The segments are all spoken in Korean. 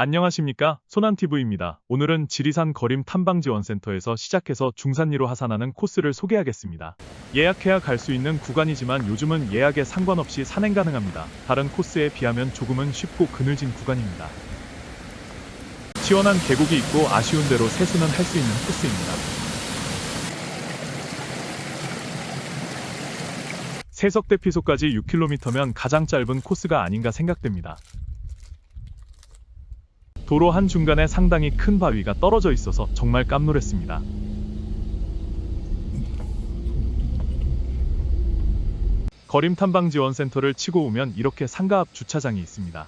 안녕하십니까 소난TV입니다. 오늘은 지리산 거림 탐방지원센터에서 시작해서 중산리로 하산하는 코스를 소개하겠습니다. 예약해야 갈 수 있는 구간이지만 요즘은 예약에 상관없이 산행 가능합니다. 다른 코스에 비하면 조금은 쉽고 그늘진 구간입니다. 시원한 계곡이 있고 아쉬운 대로 세수는 할 수 있는 코스입니다. 세석대피소까지 6km면 가장 짧은 코스가 아닌가 생각됩니다. 도로 한 중간에 상당히 큰 바위가 떨어져 있어서 정말 깜놀했습니다. 거림 탐방 지원 센터를 치고 오면 이렇게 상가 앞 주차장이 있습니다.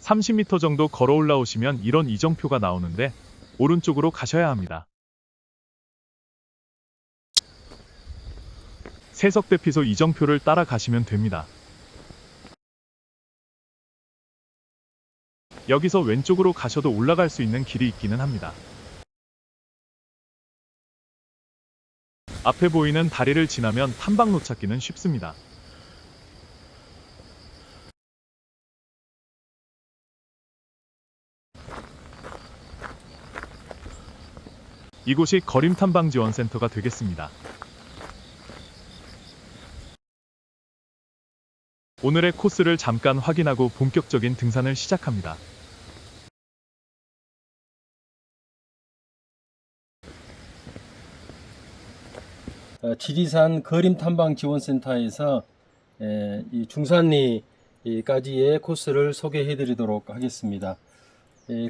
(30m) 정도 걸어 올라오시면 이런 이정표가 나오는데 오른쪽으로 가셔야 합니다. 세석대피소 이정표를 따라가시면 됩니다. 여기서 왼쪽으로 가셔도 올라갈 수 있는 길이 있기는 합니다. 앞에 보이는 다리를 지나면 탐방로 찾기는 쉽습니다. 이곳이 거림 탐방 지원 센터가 되겠습니다. 오늘의 코스를 잠깐 확인하고 본격적인 등산을 시작합니다. 지리산 거림 탐방 지원센터에서 에, 이 중산리까지의 코스를 소개해 드리도록 하겠습니다. 에,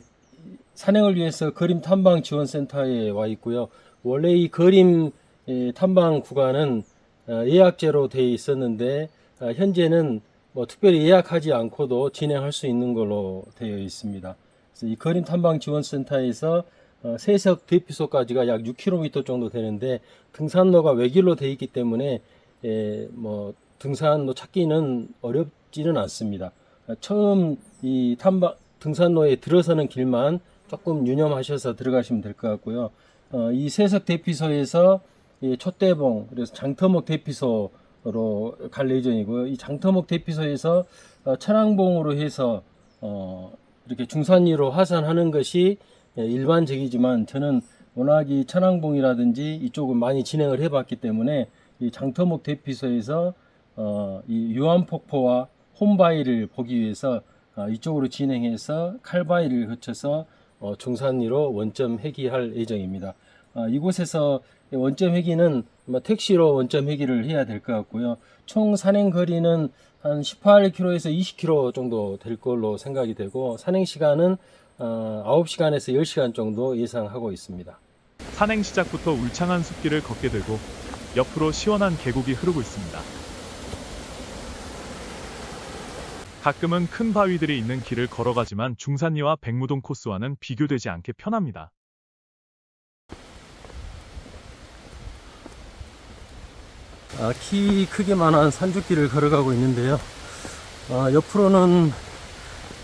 산행을 위해서 거림 탐방 지원센터에 와 있고요. 원래 이 거림 에, 탐방 구간은 어, 예약제로 되어 있었는데 어, 현재는 뭐 특별히 예약하지 않고도 진행할 수 있는 걸로 되어 있습니다. 그래서 이 거림 탐방 지원센터에서 어, 세석 대피소까지가 약 6km 정도 되는데 등산로가 외길로 되어 있기 때문에 에, 뭐 등산로 찾기는 어렵지는 않습니다. 어, 처음 이 탐방 등산로에 들어서는 길만 조금 유념하셔서 들어가시면 될 것 같고요. 어, 이 세석 대피소에서 이 촛대봉 그래서 장터목 대피소로 갈 예정이고요. 이 장터목 대피소에서 어, 천왕봉으로 해서 어, 이렇게 중산리로 하산하는 것이 예, 일반적이지만 저는 워낙 이 천왕봉이라든지 이쪽은 많이 진행을 해봤기 때문에 이 장터목 대피소에서 어, 이 유한폭포와 홈바위를 보기 위해서 어, 이쪽으로 진행해서 칼바위를 거쳐서 어, 중산리로 원점 회귀할 예정입니다. 어, 이곳에서 원점 회귀는 택시로 원점 회귀를 해야 될 것 같고요. 총 산행 거리는 한 18km에서 20km 정도 될 걸로 생각이 되고 산행 시간은 어, 9시간에서 10시간 정도 예상하고 있습니다. 산행 시작부터 울창한 숲길을 걷게 되고 옆으로 시원한 계곡이 흐르고 있습니다. 가끔은 큰 바위들이 있는 길을 걸어가지만 중산리와 백무동 코스와는 비교되지 않게 편합니다. 아, 키 크기만한 산주길을 걸어가고 있는데요. 아, 옆으로는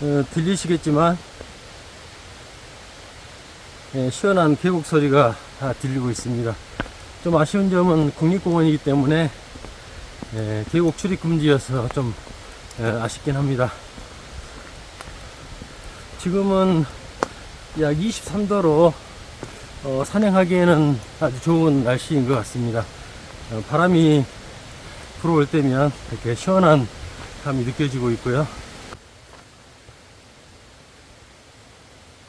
어, 들리시겠지만 예, 시원한 계곡 소리가 다 들리고 있습니다. 좀 아쉬운 점은 국립공원이기 때문에 예, 계곡 출입 금지여서 좀 예, 아쉽긴 합니다. 지금은 약 23도로 어, 산행하기에는 아주 좋은 날씨인 것 같습니다. 어, 바람이 불어올 때면 이렇게 시원한 감이 느껴지고 있고요.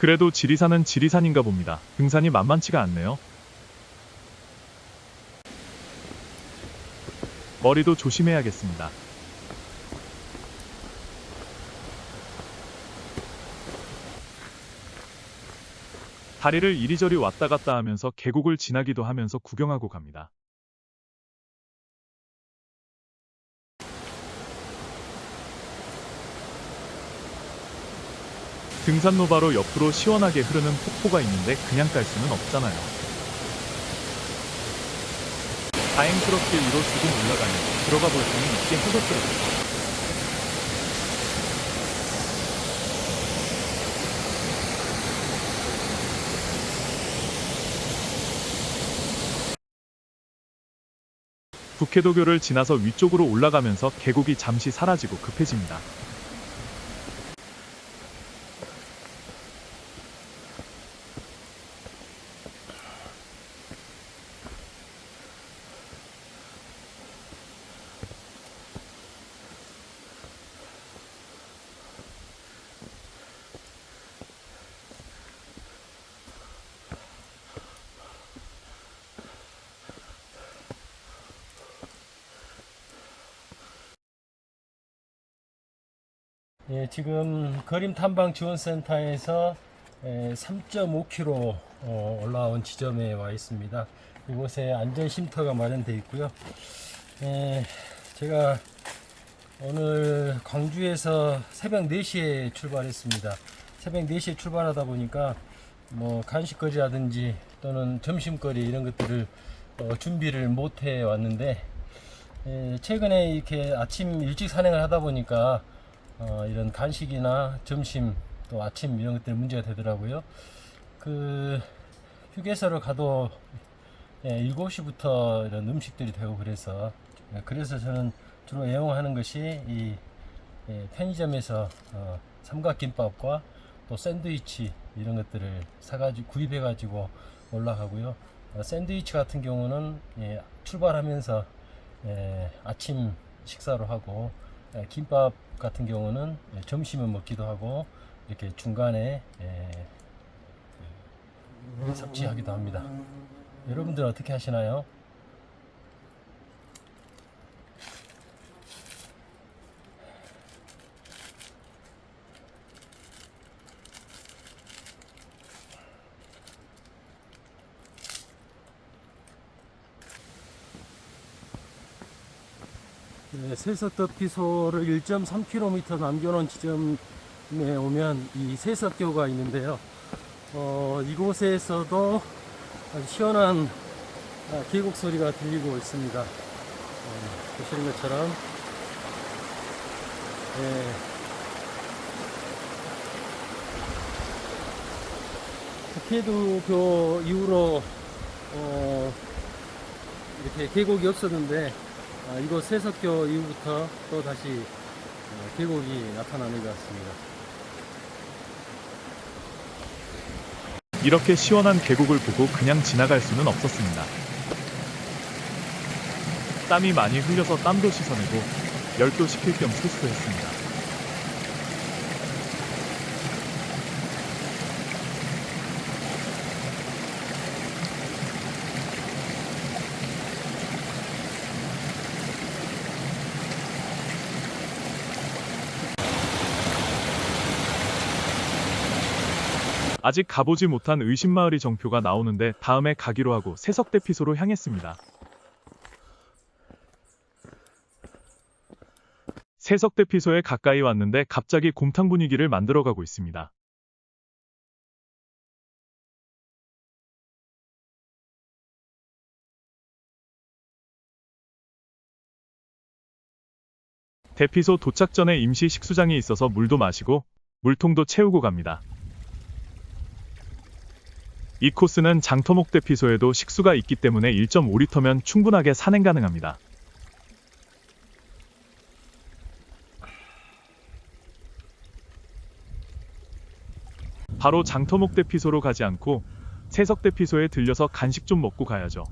그래도 지리산은 지리산인가 봅니다. 등산이 만만치가 않네요. 머리도 조심해야겠습니다. 다리를 이리저리 왔다 갔다 하면서 계곡을 지나기도 하면서 구경하고 갑니다. 등산로 바로 옆으로 시원하게 흐르는 폭포가 있는데 그냥 깔 수는 없잖아요. 다행스럽게 위로 조금 올라가니 들어가 볼 수는 있게 하겠더라고요. 북해도교를 지나서 위쪽으로 올라가면서 계곡이 잠시 사라지고 급해집니다. 예, 지금 그림 탐방 지원센터에서 3.5km 어, 올라온 지점에 와 있습니다. 이곳에 안전 쉼터가 마련되어 있고요. 예, 제가 오늘 광주에서 새벽 4시에 출발했습니다. 새벽 4시에 출발하다 보니까 뭐 간식거리라든지 또는 점심거리 이런 것들을 어, 준비를 못 해 왔는데 예, 최근에 이렇게 아침 일찍 산행을 하다 보니까 어, 이런 간식이나 점심 또 아침 이런 것들 문제가 되더라고요. 그 휴게소를 가도 예, 7시부터 이런 음식들이 되고 그래서 예, 그래서 저는 주로 애용하는 것이 이 예, 편의점에서 어, 삼각김밥과 또 샌드위치 이런 것들을 사가지고 구입해가지고 올라가고요. 어, 샌드위치 같은 경우는 예, 출발하면서 예, 아침 식사로 하고 예, 김밥 같은 경우는 예, 점심을 먹기도 하고 이렇게 중간에 예, 그, 섭취하기도 합니다. 여러분들 어떻게 하시나요? 네, 세석더피소를 1.3km 남겨놓은 지점에 오면 이 세석교가 있는데요. 어, 이곳에서도 아주 시원한 아, 계곡 소리가 들리고 있습니다. 어, 보시는 것처럼 예. 북해도교 이후로 어, 이렇게 계곡이 없었는데 아, 이곳 세석교 이후부터 또 다시 어, 계곡이 나타나는 것 같습니다. 이렇게 시원한 계곡을 보고 그냥 지나갈 수는 없었습니다. 땀이 많이 흘려서 땀도 씻어내고 열도 식힐 겸 세수했습니다. 아직 가보지 못한 의심마을이 정표가 나오는데 다음에 가기로 하고 세석대피소로 향했습니다. 세석대피소에 가까이 왔는데 갑자기 곰탕 분위기를 만들어가고 있습니다. 대피소 도착 전에 임시 식수장이 있어서 물도 마시고 물통도 채우고 갑니다. 이 코스는 장터목 대피소에도 식수가 있기 때문에 1.5리터면 충분하게 산행 가능합니다. 바로 장터목 대피소로 가지 않고 세석 대피소에 들려서 간식 좀 먹고 가야죠.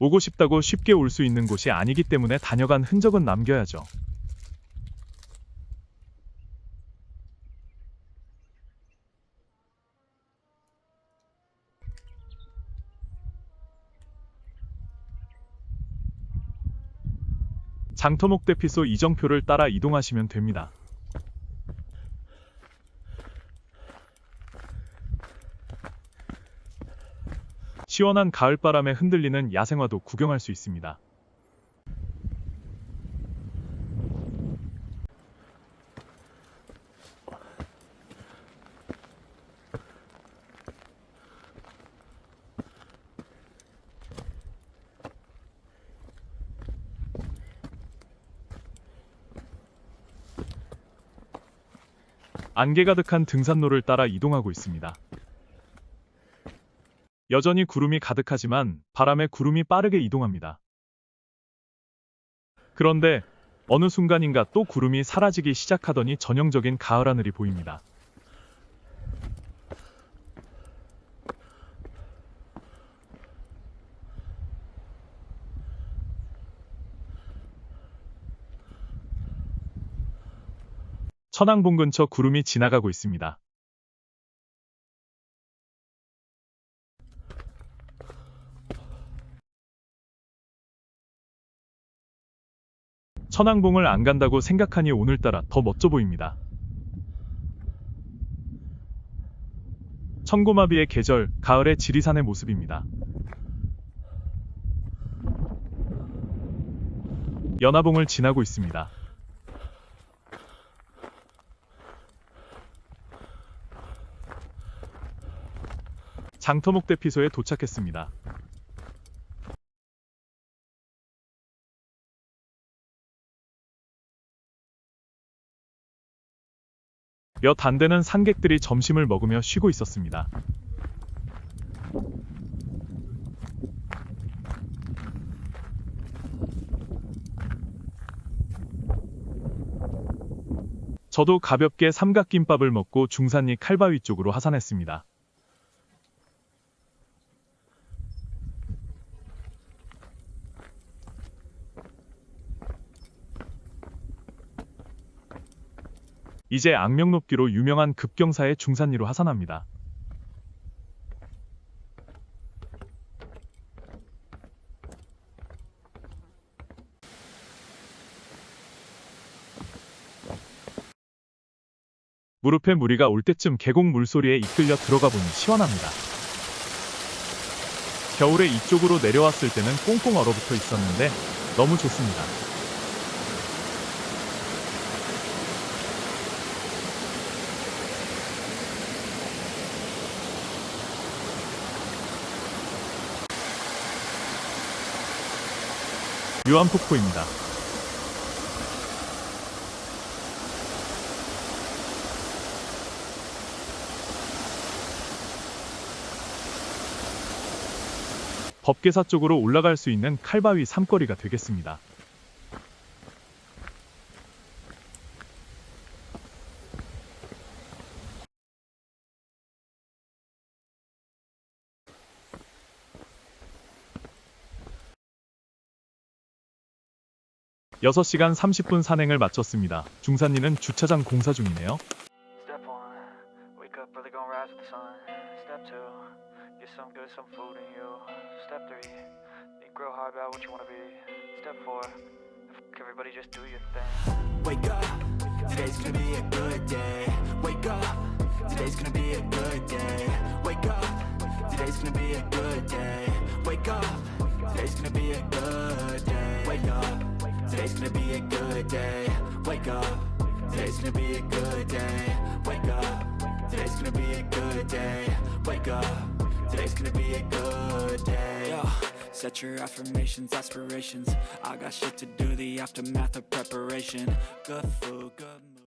오고 싶다고 쉽게 올 수 있는 곳이 아니기 때문에 다녀간 흔적은 남겨야죠. 장터목 대피소 이정표를 따라 이동하시면 됩니다. 시원한 가을바람에 흔들리는 야생화도 구경할 수 있습니다. 안개 가득한 등산로를 따라 이동하고 있습니다. 여전히 구름이 가득하지만 바람에 구름이 빠르게 이동합니다. 그런데 어느 순간인가 또 구름이 사라지기 시작하더니 전형적인 가을 하늘이 보입니다. 천왕봉 근처 구름이 지나가고 있습니다. 천왕봉을 안 간다고 생각하니 오늘따라 더 멋져 보입니다. 청고마비의 계절, 가을의 지리산의 모습입니다. 연화봉을 지나고 있습니다. 장터목 대피소에 도착했습니다. 몇안 되는 산객들이 점심을 먹으며 쉬고 있었습니다. 저도 가볍게 삼각김밥을 먹고 중산리 칼바위 쪽으로 하산했습니다. 이제 악명 높기로 유명한 급경사의 중산리로 하산합니다. 무릎에 무리가 올 때쯤 계곡 물소리에 이끌려 들어가 보니 시원합니다. 겨울에 이쪽으로 내려왔을 때는 꽁꽁 얼어붙어 있었는데 너무 좋습니다. 유한폭포입니다. 법계사 쪽으로 올라갈 수 있는 칼바위 삼거리가 되겠습니다. 6시간 30분 산행을 마쳤습니다. 중산리는 주차장 공사 중이네요. Today's gonna be a good day. Wake up. Today's gonna be a good day. Wake up. Today's gonna be a good day. Wake up, today's gonna be a good day. Wake up, today's gonna be a good day. Wake up, today's gonna be a good day. Yo, set your affirmations, aspirations. I got shit to do, the aftermath of preparation. Good food, good.